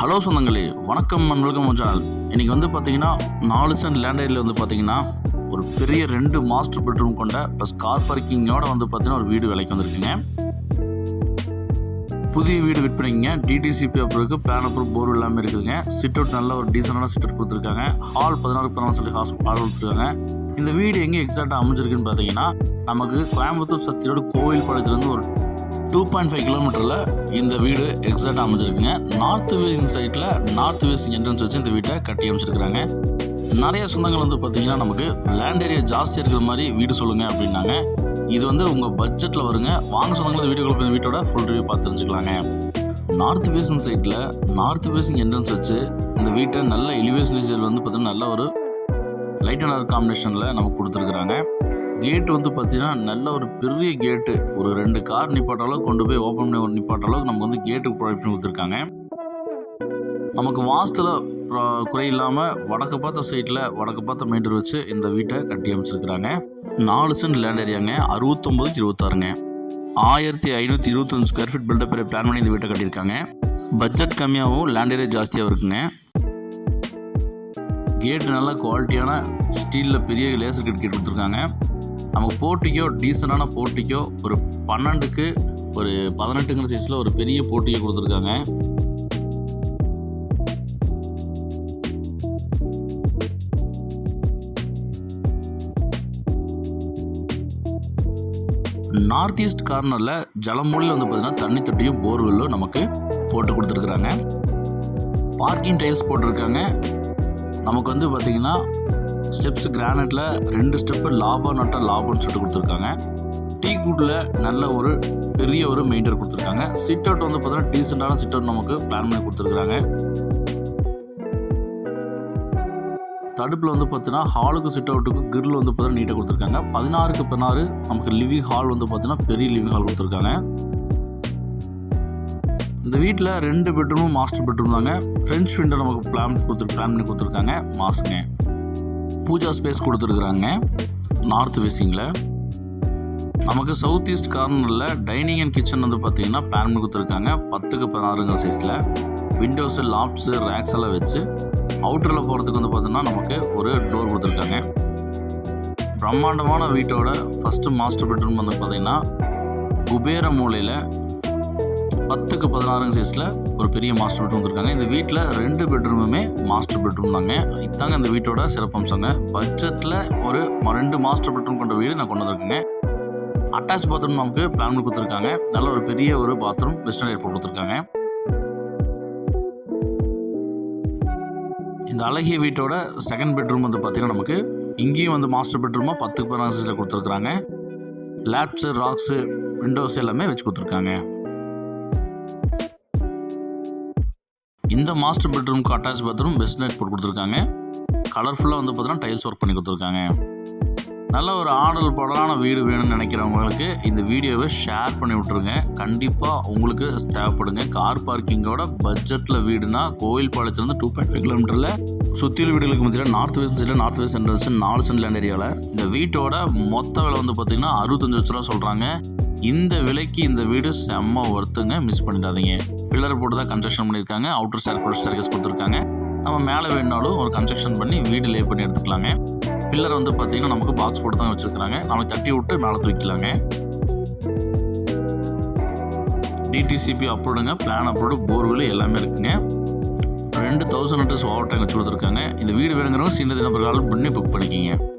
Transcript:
Hello சொந்தங்களே வணக்கம் and welcome மச்சால் இன்னைக்கு வந்து பார்த்தீங்கன்னா நாலு சென்ட் லேண்டைடில் வந்து பார்த்தீங்கன்னா ஒரு பெரிய ரெண்டு மாஸ்டர் பெட்ரூம் கொண்ட ப்ளஸ் கார் பார்க்கிங்கோட வந்து பார்த்தீங்கன்னா ஒரு வீடு விலைக்கு வந்திருக்குங்க. புதிய வீடு விற்பனைங்க டிடிசிபி அப்புறம் இருக்குது பிளான் அப்புறம் போர் எல்லாமே இருக்குதுங்க. சிட் அவுட் நல்ல ஒரு டீசெண்டான சிட் அவுட் கொடுத்துருக்காங்க. ஹால் பதினாறு பதினாறு சொல்லி ஹாஸ் ஹால் கொடுத்துருக்காங்க. இந்த வீடு எங்கே எக்ஸாக்டாக அமைஞ்சிருக்குன்னு பார்த்தீங்கன்னா நமக்கு கோயம்புத்தூர் சத்தியோட கோவில் பாளையத்துலேருந்து ஒரு டூ பாயிண்ட் ஃபைவ் கிலோமீட்டரில் இந்த வீடு எக்ஸாக்டாக அமைஞ்சிருக்குங்க. நார்த் வேஸ்டிங் சைட்டில் நார்த் வேஸ்டிங் என்ட்ரன்ஸ் வச்சு இந்த வீட்டை கட்டி அமைச்சிருக்கிறாங்க. நிறைய சொந்தங்கள் வந்து பார்த்தீங்கன்னா நமக்கு லேண்ட் ஏரியா ஜாஸ்தியாக இருக்கிற மாதிரி வீடு சொல்லுங்கள் அப்படின்னாங்க. இது வந்து உங்கள் பட்ஜெட்டில் வருங்க. வாங்க சொந்தங்கள் இந்த வீடியோக்குள்ள போய் இந்த வீட்டோட ஃபுல் ரிவ்யூ பார்த்து தெரிஞ்சுக்கலாங்க. நார்த் வேஸ்டிங் சைட்டில் நார்த் வேஸ்டிங் என்ட்ரன்ஸ் வச்சு இந்த வீட்டை நல்ல எலிவேஷன் டிசைன் வந்து பார்த்தீங்கன்னா நல்ல ஒரு லைட் அண்ட் ஆர் காம்பினேஷனில் நமக்கு கொடுத்துருக்குறாங்க. கேட் வந்து பார்த்தீங்கன்னா நல்ல ஒரு பெரிய கேட்டு. ஒரு ரெண்டு கார் நிப்பாட்ட அளவுக்கு கொண்டு போய் ஓப்பன் பண்ணி ஒரு நிப்பாட்ட அளவுக்கு நமக்கு வந்து கேட்டுக்கு ப்ரொவைட் பண்ணி கொடுத்துருக்காங்க. நமக்கு வாஸ்துல குறை இல்லாமல் வடக்கு பார்த்த சைட்டில் வடக்கு பார்த்த மெயின்டர் வச்சு இந்த வீட்டை கட்டி அமைச்சிருக்கிறாங்க. நாலு சென்ட் லேண்ட் ஏரியாங்க. அறுபத்தொம்போதுக்கு இருபத்தாறுங்க. ஆயிரத்தி ஐநூற்றி இருபத்தஞ்சு ஸ்கொயர் ஃபீட் பில்டப் பிளான் பண்ணி இந்த வீட்டை கட்டியிருக்காங்க. பட்ஜெட் கம்மியாகவும் லேண்ட் ஏரியா ஜாஸ்தியாகவும் இருக்குங்க. கேட்டு நல்லா குவாலிட்டியான ஸ்டீலில் பெரிய லேசர் கேட் கேட் கொடுத்துருக்காங்க. நமக்கு போட்டிக்கோ டீசெண்டான போட்டிக்கோ ஒரு பன்னெண்டுக்கு ஒரு பதினெட்டுங்கிற சைஸில் ஒரு பெரிய போட்டியை கொடுத்துருக்காங்க. நார்த் ஈஸ்ட் கார்னரில் ஜலமூலியில் வந்து பார்த்தீங்கன்னா தண்ணி தொட்டியும் போர்வெல்லும் நமக்கு போட்டு கொடுத்துருக்குறாங்க. பார்க்கிங் டைல்ஸ் போட்டிருக்காங்க. நமக்கு வந்து பார்த்திங்கன்னா ஸ்டெப்ஸ் கிரானைட்டில் ரெண்டு ஸ்டெப்பு லாபம் நட்ட லாபம்னு சொல்லிட்டு கொடுத்துருக்காங்க. டீ கூட்டில் நல்ல ஒரு பெரிய ஒரு மெயின்டர் கொடுத்துருக்காங்க. சிட் அவுட் வந்து பார்த்தீங்கன்னா டீசெண்டான சிட் அவுட் நமக்கு பிளான் பண்ணி கொடுத்துருக்காங்க தடுப்பில் வந்து பார்த்தீங்கன்னா ஹாலுக்கு சிட் அவுட்டுக்கு கிரில் வந்து பார்த்தீங்கன்னா நீட்டாக கொடுத்துருக்காங்க. பதினாறுக்கு பதினாறு நமக்கு லிவிங் ஹால் வந்து பார்த்தீங்கன்னா பெரிய லிவிங் ஹால் கொடுத்துருக்காங்க. இந்த வீட்டில் ரெண்டு பெட்ரூமும் மாஸ்டர் பெட்ரூம் தாங்க. ஃப்ரெஞ்ச் விண்டோ நமக்கு பிளான் கொடுத்து பிளான் பண்ணி கொடுத்துருக்காங்க. மாஸ்ங்க பூஜா ஸ்பேஸ் கொடுத்துருக்குறாங்க நார்த் ஃபேஸிங்கில் நமக்கு சவுத் ஈஸ்ட் கார்னரில் டைனிங் அண்ட் கிச்சன் வந்து பார்த்தீங்கன்னா பிளான் பண்ணி கொடுத்துருக்காங்க. பத்துக்கு பதினாறுங்க சைஸில் விண்டோஸு லாப்ஸு ரேக்ஸ் எல்லாம் வச்சு அவுட்டரில் போகிறதுக்கு வந்து பார்த்திங்கன்னா நமக்கு ஒரு டோர் கொடுத்துருக்காங்க. பிரம்மாண்டமான வீட்டோட ஃபஸ்ட்டு மாஸ்டர் பெட்ரூம் வந்து பார்த்திங்கன்னா குபேர மூலையில் பத்துக்கு பதினாறுங்க சைஸில் ஒரு பெரிய மாஸ்டர் பெட்ரூம் வந்திருக்காங்க. இந்த வீட்டில் ரெண்டு பெட்ரூமுமே மாஸ்டர் பெட்ரூம் தாங்க. இதாங்க இந்த வீட்டோட சிறப்பம்சங்க பட்ஜெட்டில் ஒரு ரெண்டு மாஸ்டர் பெட்ரூம் கொண்ட வீடு நான் கொண்டு வந்திருக்கேங்க. அட்டாச் பாத்ரூம் நமக்கு பிளான் பண்ணி கொடுத்துருக்காங்க. நல்ல ஒரு பெரிய ஒரு பாத்ரூம் வெஸ்டர்ன் ஏர்போர்ட் கொடுத்துருக்காங்க. இந்த அழகிய வீட்டோட செகண்ட் பெட்ரூம் வந்து பார்த்தீங்கன்னா நமக்கு இங்கேயும் வந்து மாஸ்டர் பெட்ரூமாக பத்துக்கு பதினாறு சைஸில் கொடுத்துருக்குறாங்க. லேப்ஸு ராக்ஸு விண்டோஸ் எல்லாமே வச்சு கொடுத்துருக்காங்க. இந்த மாஸ்டர் பெட்ரூம்க்கு அட்டாச் பாத்ரூம் வெஸ்ட் நைட் போட்டு கொடுத்துருக்காங்க. கலர்ஃபுல்லாக வந்து பார்த்தீங்கன்னா டைல்ஸ் ஒர்க் பண்ணி கொடுத்துருக்காங்க. நல்ல ஒரு ஆடல் பாடலான வீடு வேணும்னு நினைக்கிறவங்களுக்கு இந்த வீடியோவை ஷேர் பண்ணி விட்ருங்க கண்டிப்பாக உங்களுக்கு தேவைப்படுங்க. கார் பார்க்கிங்கோட பட்ஜெட்டில் வீடுனா கோயில்பாளையத்துலேருந்து டூ பாயிண்ட் ஃபைவ் கிலோமீட்டரில் சுற்றியுள்ள வீடுகளுக்கு மத்தியில் நார்த் வெஸ்ட் சைடில் நார்த் வெஸ்ட் சென்டர்ஸ் நாலு சென்ட் லேண்ட் ஏரியாவில் இந்த வீட்டோட மொத்த விலை வந்து பார்த்தீங்கன்னா அறுபத்தஞ்சு லட்ச ரூபா சொல்கிறாங்க இந்த விலைக்கு இந்த வீடு செம்ம ஒர்த்துங்க மிஸ் பண்ணிடாதீங்க. பில்லர் போட்டு தான் கன்ஸ்ட்ரக்ஷன் பண்ணியிருக்காங்க அவுட்டர் ஸ்டேர் கூட கொடுத்துருக்காங்க. நம்ம மேலே வேணுனாலும் ஒரு கன்ஸ்ட்ரக்ஷன் பண்ணி வீடு லே பண்ணி எடுத்துக்கலாங்க. பில்லர் வந்து பார்த்தீங்கன்னா நமக்கு பாக்ஸ் போட்டு தான் வச்சுருக்காங்க நம்மளை தட்டி விட்டு மேலே தூக்கிக்கலாங்க. டிடிசிபி அப்ரூவ்டுங்க பிளான் அப்ரூவ்டு போர்வெல் எல்லாமே இருக்குங்க. ரெண்டு தௌசண்ட் லிட்டர்ஸ் ஓவர் டேங்க் வச்சு கொடுத்துருக்காங்க. இந்த வீடு வேணுங்கிறவங்க சின்ன நம்பர் கால் பண்ணி புக் பண்ணிக்கிங்க.